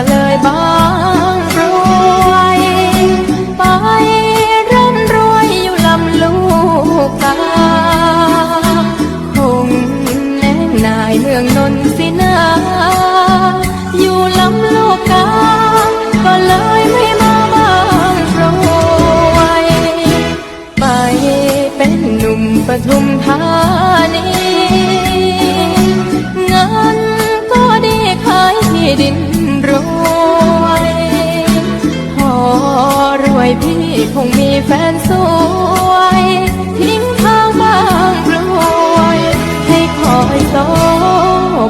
มาเลยบางรวย ไปร่ำรวยอยู่ลำลูกกาคงแน่นายเมืองนนสินาอยู่ลำลูกกาก็เลยไม่มาบางรวย ไปเป็นหนุ่มปทุมธานี รวยพอรวยพี่คงมีแฟนสวยทิ้งทางบ้างรวยให้คอยโต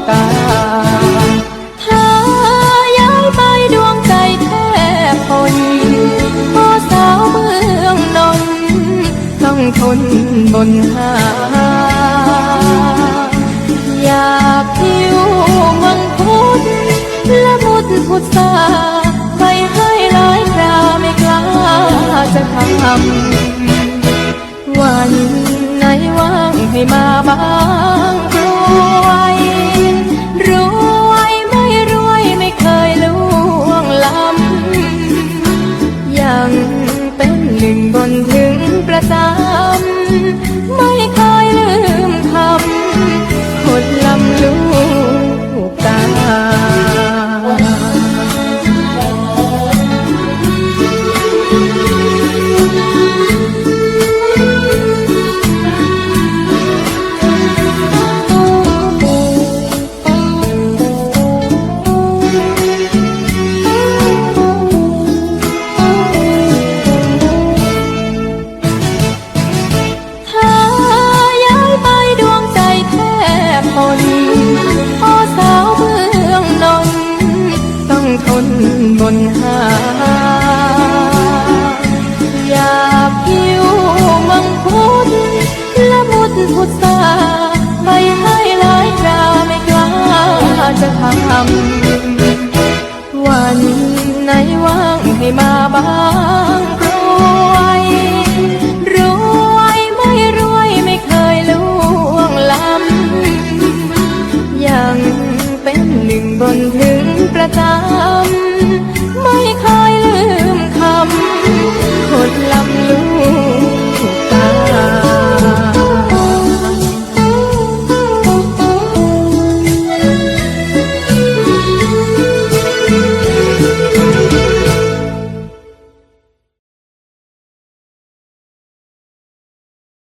กาถ้าย้ายไปดวงใจแทบพนอสาวเมืองนนต้องทนบนหา ว่มาบางกรวยรวยไม่รวยไม่เคยล่วงล้ำยังเป็นหนึ่งบนถึงประจำไม่เคย สาไม่ให้หลายคราวไม่กล้าจะทำวันไหนว่างให้มาบ้างกรวยรวยไม่รวยไม่เคยล่วงล้ำยังเป็นหนึ่งบนถึงประจำไม่เคย